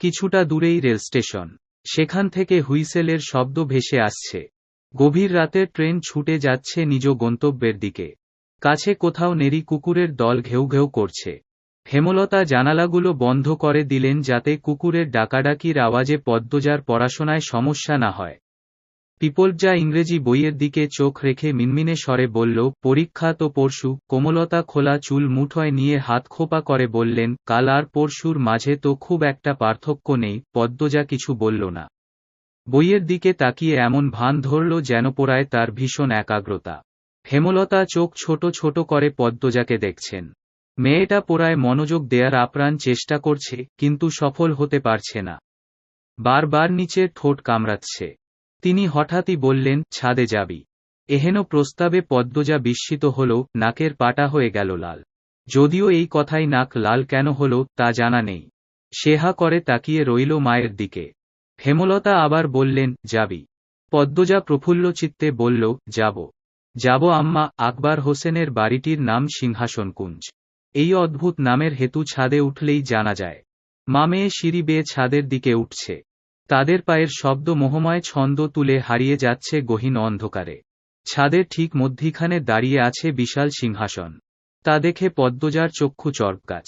কিছুটা দূরেই rail station. সেখান থেকে হুইসেলের শব্দ ভেসে আসছে। গভীর রাতে ট্রেন ছুটে যাচ্ছে নিজ গন্তব্যের দিকে। কাছে কোথাও নেরি কুকুরের দল ঘেউ ঘেউ করছে। হেমলতা জানালাগুলো বন্ধ করে দিলেন যাতে কুকুরের ডাকাডাকির আওয়াজে পদ্মজার পড়াশোনায় সমস্যা না হয়। পিপলজা ইংরেজি বইয়ের দিকে চোখ রেখে মিনমিনে স্বরে বলল, পরীক্ষা তো পরশু। কোমলতা খোলা চুল মুঠোয় নিয়ে হাত খোপা করে বললেন, কাল আর পরশুর মাঝে তো খুব একটা পার্থক্য নেই। পদ্মজা কিছু বলল না। বইয়ের দিকে তাকিয়ে এমন ভান ধরল যেন পোড়ায় তার ভীষণ একাগ্রতা। হেমলতা চোখ ছোট ছোট করে পদ্মজাকে দেখছেন। মেয়েটা পোড়ায় মনোযোগ দেয়ার আপ্রাণ চেষ্টা করছে, কিন্তু সফল হতে পারছে না। বারবার নিচের ঠোঁট কামড়াচ্ছে। তিনি হঠাৎই বললেন, ছাদে যাবি। এহেন প্রস্তাবে পদ্মজা বিস্মিত হল, নাকের পাটা হয়ে গেল লাল। যদিও এই কথাই নাক লাল কেন হল, তা জানা নেই। সেহা করে তাকিয়ে রইল মায়ের দিকে। হেমলতা আবার বললেন, যাবি। পদ্মজা প্রফুল্ল চিত্তে বলল, যাব। যাব আম্মা, আকবর হোসেনের বাড়িটির নাম সিংহাসনকুঞ্জ। এই অদ্ভুত নামের হেতু ছাদে উঠলেই জানা যায়। মা মেয়ে সিঁড়ি বেয়ে ছাদের দিকে উঠছে। তাদের পায়ের শব্দ মোহময় ছন্দ তুলে হারিয়ে যাচ্ছে গহীন অন্ধকারে। ছাদের ঠিক মধ্যিখানে দাঁড়িয়ে আছে বিশাল সিংহাসন। তা দেখে পদ্মজার চক্ষু চর্পগাছ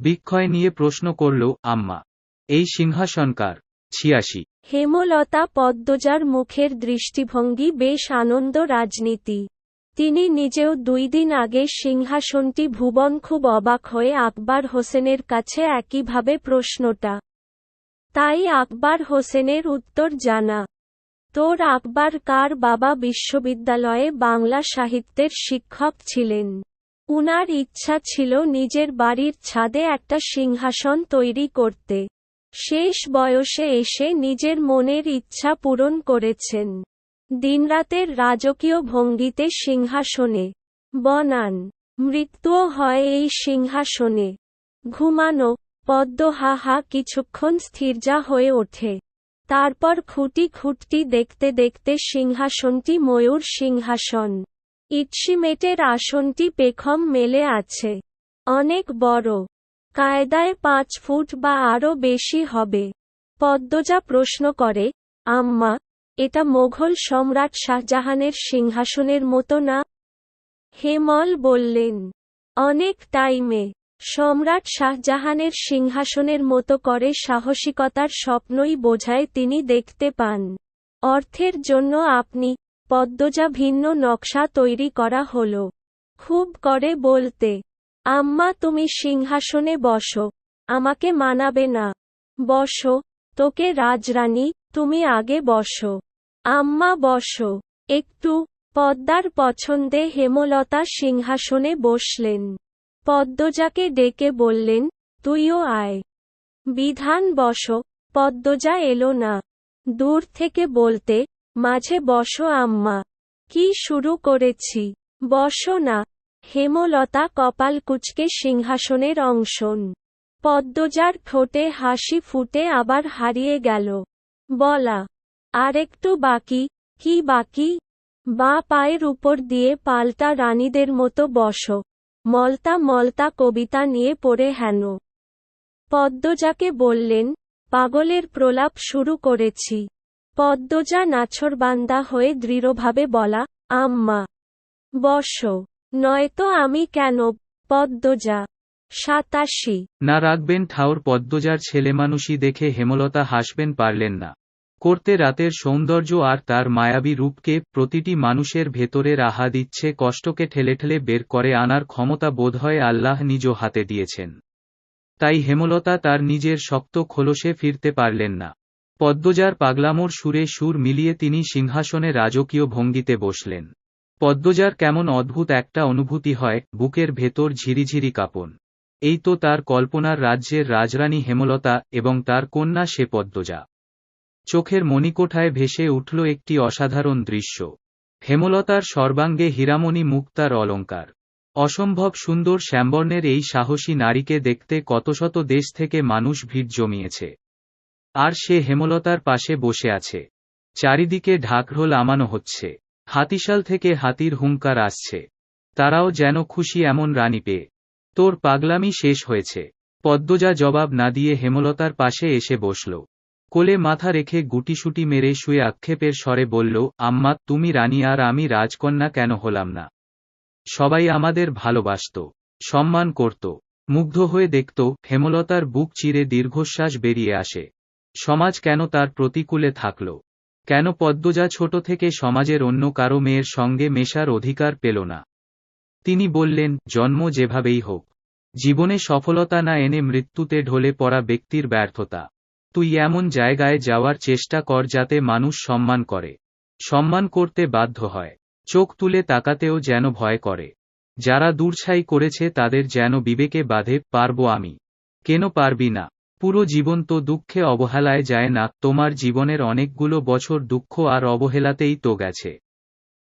বিক্ষয় নিয়ে প্রশ্ন করল, আম্মা, এই সিংহাসনকার ছিয়াশি। হেমলতা পদ্মজার মুখের দৃষ্টিভঙ্গি বেশ আনন্দ রাজনীতি। তিনি নিজেও দুই দিন আগে সিংহাসনটি ভুবন খুব অবাক হয়ে আকবর হোসেনের কাছে একইভাবে প্রশ্নটা তাই আকবর হোসেনের উত্তর জানা। তোর আকবর কার বাবা বিশ্ববিদ্যালয়ে বাংলা সাহিত্যের শিক্ষক ছিলেন? উনার ইচ্ছা ছিল নিজের বাড়ির ছাদে একটা সিংহাসন তৈরি করতে। শেষ বয়সে এসে নিজের মনের ইচ্ছা পূরণ করেছেন। দিনরাতের রাজকীয় ভঙ্গিতে সিংহাসনে। বনান। মৃত্যুও হয় এই সিংহাসনে। ঘুমানো। পদ্ম হা হা কিছুক্ষণ স্থিরজা হয়ে ওঠে। তারপর খুঁটি খুঁটটি দেখতে দেখতে সিংহাসনটি ময়ূর সিংহাসন। ইটসিমেটের আসনটি পেখম মেলে আছে। অনেক বড়। কায়দায় পাঁচ ফুট বা আরও বেশি হবে। পদ্মজা প্রশ্ন করে, আম্মা, এটা মোঘল সম্রাট শাহজাহানের সিংহাসনের মতো না? হেমল বললেন, অনেক টাইমে। সম্রাট শাহজাহানের সিংহাসনের মতো করে সাহসিকতার স্বপ্নই বোঝায় তিনি দেখতে পান। অর্থের জন্য আপনি পদ্মজা ভিন্ন নকশা তৈরি করা হল। খুব করে বলতে, আম্মা, তুমি সিংহাসনে বসো, আমাকে মানাবে না। বসো, তোকে রাজরানী, তুমি আগে বসো। আম্মা, বসো। একটু পদ্মার পছন্দে হেমলতা সিংহাসনে বসলেন। পদ্মজাকে ডেকে বললেন, তুইও আয়। বিধান বসো, পদ্মজা এলো না। দূর থেকে বলতে, মাঝে বসো আম্মা, কি শুরু করেছি? বসো না। হেমলতা কপাল কুচকে সিংহাসনের অংশন। পদ্মজার ঠোঁটে হাসি ফুটে আবার হারিয়ে গেল। বলা, আরেকটু বাকি, কি বাকি? বা পায়ের উপর দিয়ে পাল্টা রানীদের মতো বসো মলতা মলতা কবিতা নিয়ে পড়ে হেন। পদ্মজাকে বললেন, পাগলের প্রলাপ শুরু করেছি। পদ্মজা নাছরবান্দা হয়ে দৃঢ়ভাবে বলা, আম্মা, বস, নয়তো আমি কেন, পদ্মজা, সাতাশি। না রাখবেন ঠাউর পদ্মজার ছেলেমানুষই দেখে হেমলতা হাসবেন পারলেন না। করতে রাতের সৌন্দর্য আর তার মায়াবী রূপকে প্রতিটি মানুষের ভেতরে রাহা দিচ্ছে, কষ্টকে ঠেলে ঠেলে বের করে আনার ক্ষমতা বোধহয় আল্লাহ নিজ হাতে দিয়েছেন। তাই হেমলতা তার নিজের শক্ত খোলসে ফিরতে পারলেন না। পদ্মজার পাগলামোর সুরে সুর মিলিয়ে তিনি সিংহাসনে রাজকীয় ভঙ্গিতে বসলেন। পদ্মজার কেমন অদ্ভুত একটা অনুভূতি হয়, বুকের ভেতর ঝিরিঝিরি কাঁপন। এই তো তার কল্পনার রাজ্যের রাজরানী হেমলতা এবং তার কন্যা সে পদ্মজা। চোখের মণিকোঠায় ভেসে উঠল একটি অসাধারণ দৃশ্য। হেমলতার সর্বাঙ্গে হীরামণি মুক্তার অলঙ্কার। অসম্ভব সুন্দর শ্যামবর্ণের এই সাহসী নারীকে দেখতে কতশত দেশ থেকে মানুষ ভিড় জমিয়েছে। আর সে হেমলতার পাশে বসে আছে। চারিদিকে ঢাকঢোল আমানো হচ্ছে। হাতিশাল থেকে হাতির হুঙ্কার আসছে। তারাও যেন খুশি এমন রানী পেয়ে তোর পাগলামি শেষ হয়েছে। পদ্মজা জবাব না দিয়ে হেমলতার পাশে এসে বসল। কোলে মাথা রেখে গুটিসুটি মেরে শুয়ে আক্ষেপের স্বরে বলল, আম্মা, তুমি রানী আর আমি রাজকন্যা কেন হলাম না? সবাই আমাদের ভালোবাসত, সম্মান করত, মুগ্ধ হয়ে দেখত, হেমলতার বুক চিরে দীর্ঘশ্বাস বেরিয়ে আসে। সমাজ কেন তার প্রতিকূলে থাকল? কেন পদ্মজা ছোট থেকে সমাজের অন্য কারও মেয়ের সঙ্গে মেশার অধিকার পেল না? তিনি বললেন, জন্ম যেভাবেই হোক, জীবনে সফলতা না এনে মৃত্যুতে ঢলে পড়া ব্যক্তির ব্যর্থতা। তুই এমন জায়গায় যাওয়ার চেষ্টা কর যাতে মানুষ সম্মান করে। সম্মান করতে বাধ্য হয়। চোখ তুলে তাকাতেও যেন ভয় করে। যারা দূরছাই করেছে তাদের যেন বিবেকে বাঁধে, পারব আমি। কেন পারবি না? পুরো জীবন তো দুঃখে অবহেলায় যায় না, তোমার জীবনের অনেকগুলো বছর দুঃখ আর অবহেলাতেই তো গেছে।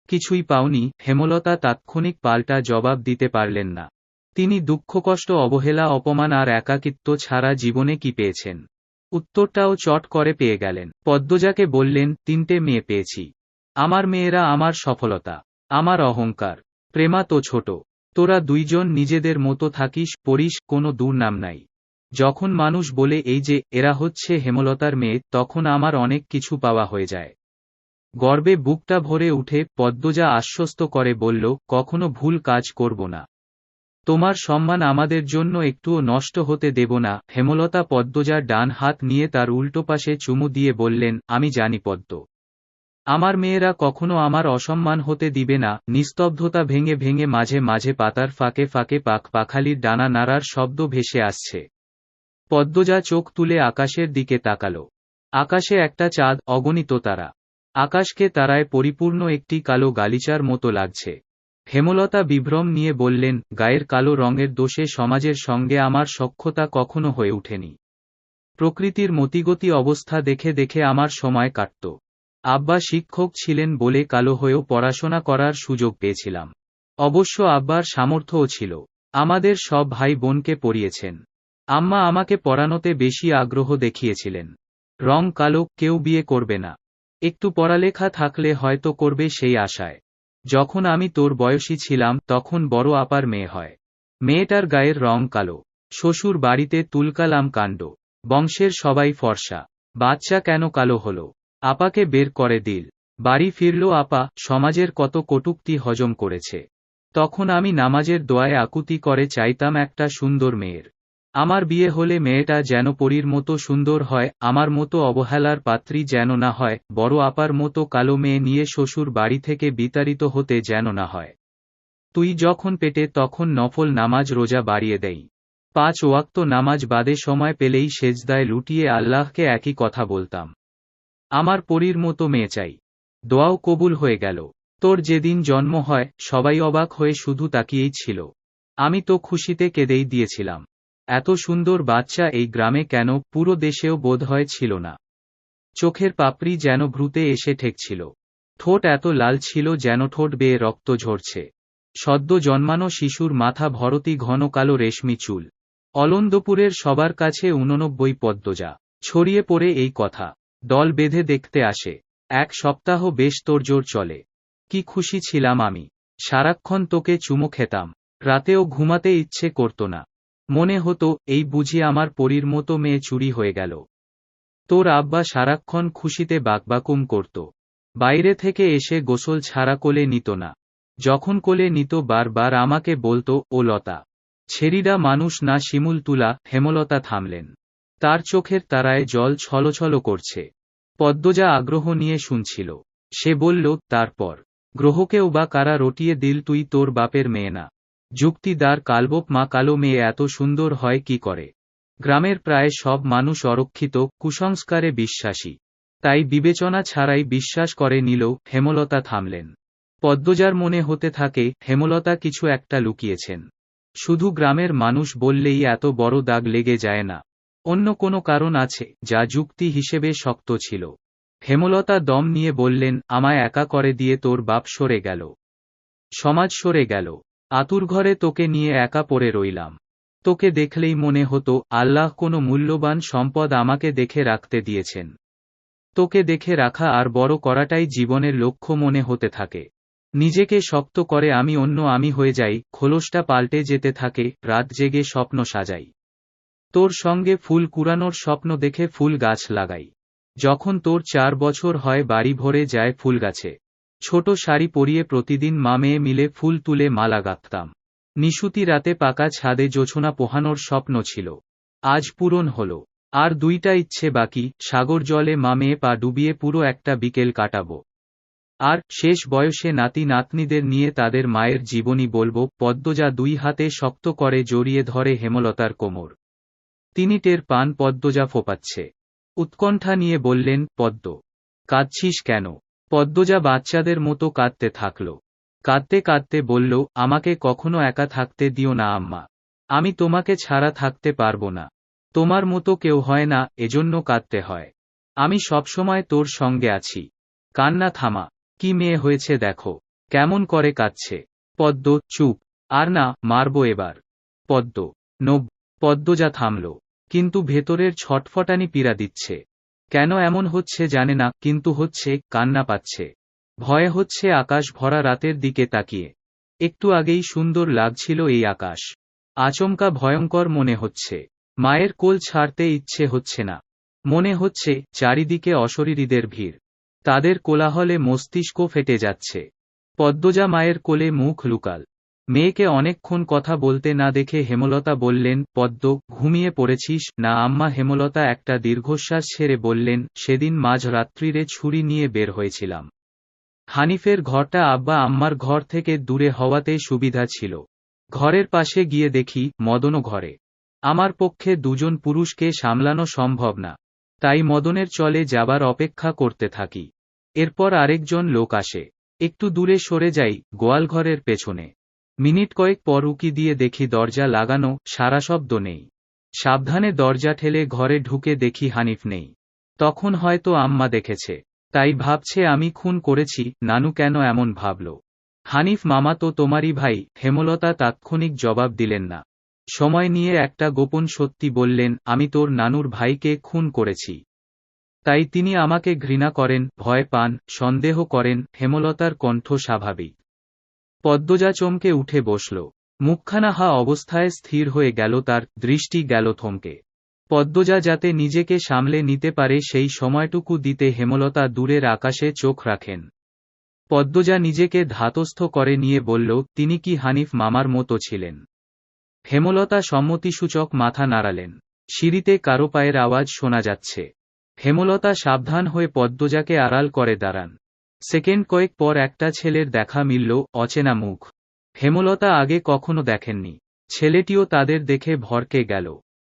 কিছুই পাওনি, হেমলতা তাৎক্ষণিক পাল্টা জবাব দিতে পারলেন না। তিনি দুঃখকষ্ট অবহেলা, অপমান আর একাকিত্ব ছাড়া জীবনে কি পেয়েছেন? উত্তরটাও চট করে পেয়ে গেলেন। পদ্মজাকে বললেন, তিনটে মেয়ে পেয়েছি। আমার মেয়েরা আমার সফলতা, আমার অহংকার। প্রেমা তো ছোট। তোরা দুইজন নিজেদের মতো থাকিস, পড়িস, কোনো দুর্নাম নাই। যখন মানুষ বলে, এই যে, এরা হচ্ছে হেমলতার মেয়ে, তখন আমার অনেক কিছু পাওয়া হয়ে যায়। গর্বে বুকটা ভরে উঠে পদ্মজা আশ্বস্ত করে বলল, কখনো ভুল কাজ করব না। তোমার সম্মান আমাদের জন্য একটুও নষ্ট হতে দেব না। হেমলতা পদ্মজার ডান হাত নিয়ে তার উল্টো পাশে চুমু দিয়ে বললেন, আমি জানি পদ্ম। আমার মেয়েরা কখনো আমার অসম্মান হতে দিবে না। নিস্তব্ধতা ভেঙে ভেঙে মাঝে মাঝে পাতার ফাঁকে ফাঁকে পাক পাখালির ডানা নাড়ার শব্দ ভেসে আসছে। পদ্মজা চোখ তুলে আকাশের দিকে তাকালো। আকাশে একটা চাঁদ, অগণিত তারা। আকাশকে তারায় পরিপূর্ণ একটি কালো গালিচার মতো লাগছে। হেমলতা বিভ্রম নিয়ে বললেন, গায়ের কালো রঙের দোষে সমাজের সঙ্গে আমার সক্ষতা কখনো হয়ে ওঠেনি। প্রকৃতির মতিগতি অবস্থা দেখে দেখে আমার সময় কাটত। আব্বা শিক্ষক ছিলেন বলে কালো হয়েও পড়াশোনা করার সুযোগ পেয়েছিলাম। অবশ্য আব্বার সামর্থ্যও ছিল। আমাদের সব ভাই বোনকে পড়িয়েছেন। আম্মা আমাকে পড়ানোতে বেশি আগ্রহ দেখিয়েছিলেন। রং কালো, কেউ বিয়ে করবে না। একটু পড়ালেখা থাকলে হয়তো করবে সেই আশায়। যখন আমি তোর বয়সী ছিলাম, তখন বড় আপার মেয়ে হয়। মেয়েটার গায়ের রং কালো। শ্বশুর বাড়িতে তুলকালাম কাণ্ড। বংশের সবাই ফর্সা। বাচ্চা কেন কালো হলো? আপাকে বের করে দিল। বাড়ি ফিরল আপা, সমাজের কত কটুক্তি হজম করেছে। তখন আমি নামাজের দোয়ায় আকুতি করে চাইতাম একটা সুন্দর মেয়ের। আমার বিয়ে হলে মেয়েটা যেন পরীর মতো সুন্দর হয়, আমার মতো অবহেলার পাত্রী যেন না হয়, বড় আপার মতো কালো মেয়ে নিয়ে শ্বশুর বাড়ি থেকে বিতাড়িত হতে যেন না হয়। তুই যখন পেটে তখন নফল নামাজ রোজা বাড়িয়ে দেই। পাঁচ ওয়াক্ত নামাজ বাদে সময় পেলেই সেজদায় লুটিয়ে আল্লাহকে একই কথা বলতাম। আমার পরীর মতো মেয়ে চাই। দোয়াও কবুল হয়ে গেল। তোর যেদিন জন্ম হয়, সবাই অবাক হয়ে শুধু তাকিয়েই ছিল। আমি তো খুশিতে কেঁদেই দিয়েছিলাম। এত সুন্দর বাচ্চা এই গ্রামে কেন, পুরো দেশেও বোধ হয় ছিল না। চোখের পাপড়ি যেন ভ্রুতে এসে ঠেকছিল। ঠোঁট এত লাল ছিল যেন ঠোঁট বেয়ে রক্ত ঝরছে। সদ্য জন্মানো শিশুর মাথা ভরতি ঘন কালো রেশমি চুল। অলন্দপুরের সবার কাছে উননব্বই পদ্মজা। ছড়িয়ে পড়ে এই কথা। দল বেঁধে দেখতে আসে। এক সপ্তাহ বেশ তোরজোর চলে। কি খুশি ছিলাম আমি। সারাক্ষণ তোকে চুমো খেতাম। রাতেও ঘুমাতে ইচ্ছে করত না। মনে হতো, এই বুঝি আমার পরীর মতো মেয়ে চুরি হয়ে গেল। তোর আব্বা সারাক্ষণ খুশিতে বাকবাকুম করত। বাইরে থেকে এসে গোসল ছাড়া কোলে নিত না। যখন কোলে নিত বারবার আমাকে বলতো, ও লতা ছেড়িরা মানুষ না শিমুল তুলা, হেমলতা থামলেন। তার চোখের তারায় জল ছলছল করছে। পদ্মজা আগ্রহ নিয়ে শুনছিল। সে বলল, তারপর, গ্রহকেও বা কারা রটিয়ে দিল তুই তোর বাপের মেয়ে না। যুক্তিদার কালবক মা কালো মেয়ে এত সুন্দর হয় কি করে? গ্রামের প্রায় সব মানুষ অরক্ষিত, কুসংস্কারে বিশ্বাসী। তাই বিবেচনা ছাড়াই বিশ্বাস করে নিল হেমলতা থামলেন। পদ্মজার মনে হতে থাকে, হেমলতা কিছু একটা লুকিয়েছেন। শুধু গ্রামের মানুষ বললেই এত বড় দাগ লেগে যায় না। অন্য কোনো কারণ আছে, যা যুক্তি হিসেবে শক্ত ছিল। হেমলতা দম নিয়ে বললেন, আমায় একা করে দিয়ে তোর বাপ সরে গেল। সমাজ সরে গেল। আতুর ঘরে তোকে নিয়ে একা পড়ে রইলাম। তোকে দেখলেই মনে হতো, আল্লাহ কোনো মূল্যবান সম্পদ আমাকে দেখে রাখতে দিয়েছেন। তোকে দেখে রাখা আর বড় করাটাই জীবনের লক্ষ্য মনে হতে থাকে। নিজেকে শক্ত করে আমি অন্য আমি হয়ে যাই, খোলসটা পাল্টে যেতে থাকে, রাত জেগে স্বপ্ন সাজাই। তোর সঙ্গে ফুল কুড়ানোর স্বপ্ন দেখে ফুল গাছ লাগাই। যখন তোর চার বছর হয় বাড়ি ভরে যায় ফুল গাছে। ছোট শাড়ি পরিয়ে প্রতিদিন মা মেয়ে মিলে ফুল তুলে মালা গাঁথতাম নিশুতি রাতে পাকা ছাদে জোছনা পোহানোর স্বপ্ন ছিল। আজ পূরণ হল। আর দুইটা ইচ্ছে বাকি, সাগর জলে মা মেয়ে পা ডুবিয়ে পুরো একটা বিকেল কাটাব। আর শেষ বয়সে নাতি নাতনিদের নিয়ে তাদের মায়ের জীবনী বলব, পদ্মজা দুই হাতে শক্ত করে জড়িয়ে ধরে হেমলতার কোমর। তিনি টের পান পদ্মজা ফোপাচ্ছে। উৎকণ্ঠা নিয়ে বললেন, পদ্ম, কাঁদছিস কেন? পদ্মজা বাচ্চাদের মতো কাঁদতে থাকল। কাঁদতে কাঁদতে বলল, আমাকে কখনো একা থাকতে দিও না, আম্মা। আমি তোমাকে ছাড়া থাকতে পারব না। তোমার মতো কেউ হয় না, এজন্য কাঁদতে হয়। আমি সবসময় তোর সঙ্গে আছি। কান্না থামা, কি মেয়ে হয়েছে দেখো, কেমন করে কাঁদছে। পদ্ম, চুপ, আর না, মারব এবার। পদ্ম, নব, পদ্মজা থামল, কিন্তু ভেতরের ছটফটানি পীড়া দিচ্ছে। কেন এমন হচ্ছে জানে না, কিন্তু হচ্ছে, কান্না পাচ্ছে। ভয়ে হচ্ছে আকাশ ভরা রাতের দিকে তাকিয়ে। একটু আগেই সুন্দর লাগছিল এই আকাশ। আচমকা ভয়ঙ্কর মনে হচ্ছে। মায়ের কোল ছাড়তে ইচ্ছে হচ্ছে না। মনে হচ্ছে, চারিদিকে অশরীরীদের ভিড়। তাদের কোলাহলে মস্তিষ্ক ফেটে যাচ্ছে। পদ্মজা মায়ের কোলে মুখ লুকাল। মেয়েকে অনেকক্ষণ কথা বলতে না দেখে হেমলতা বললেন, পদ্ম, ঘুমিয়ে পড়েছিস? না আম্মা, হেমলতা একটা দীর্ঘশ্বাস ছেড়ে বললেন, সেদিন মাঝরাত্রিরে ছুরি নিয়ে বের হয়েছিলাম। হানিফের ঘরটা আব্বা আম্মার ঘর থেকে দূরে হওয়াতে সুবিধা ছিল। ঘরের পাশে গিয়ে দেখি, মদনও ঘরে। আমার পক্ষে দুজন পুরুষকে সামলানো সম্ভব না। তাই মদনের চলে যাবার অপেক্ষা করতে থাকি। এরপর আরেকজন লোক আসে। একটু দূরে সরে যাই, গোয়ালঘরের পেছনে। মিনিট কয়েক পর উকি দিয়ে দেখি দরজা লাগানো, সারা শব্দ নেই। সাবধানে দরজা ঠেলে ঘরে ঢুকে দেখি হানিফ নেই। তখন হয়তো আম্মা দেখেছে। তাই ভাবছে, আমি খুন করেছি, নানু কেন এমন ভাবল? হানিফ, মামা তো তোমারই ভাই। হেমলতা তাৎক্ষণিক জবাব দিলেন না। সময় নিয়ে একটা গোপন সত্যি বললেন, আমি তোর নানুর ভাইকে খুন করেছি। তাই তিনি আমাকে ঘৃণা করেন, ভয় পান, সন্দেহ করেন। হেমলতার কণ্ঠ স্বাভাবিক। পদ্মজা চমকে উঠে বসল। মুখখানা হা অবস্থায় স্থির হয়ে গেল, তার দৃষ্টি গেল থমকে। পদ্মজা যাতে নিজেকে সামলে নিতে পারে, সেই সময়টুকু দিতে হেমলতা দূরের আকাশে চোখ রাখেন। পদ্মজা নিজেকে ধাতস্থ করে নিয়ে বলল, তিনি কি হানিফ মামার মতো ছিলেন? হেমলতা সম্মতিসূচক মাথা নাড়ালেন। সিঁড়িতে কারও পায়ের আওয়াজ শোনা যাচ্ছে। হেমলতা সাবধান হয়ে পদ্মজাকে আড়াল করে দাঁড়ান। সেকেন্ড কয়েক পর একটা ছেলের দেখা মিলল, অচেনা মুখ। হেমলতা আগে কখনো দেখেননি। ছেলেটিও তাদের দেখে ভরকে গেল।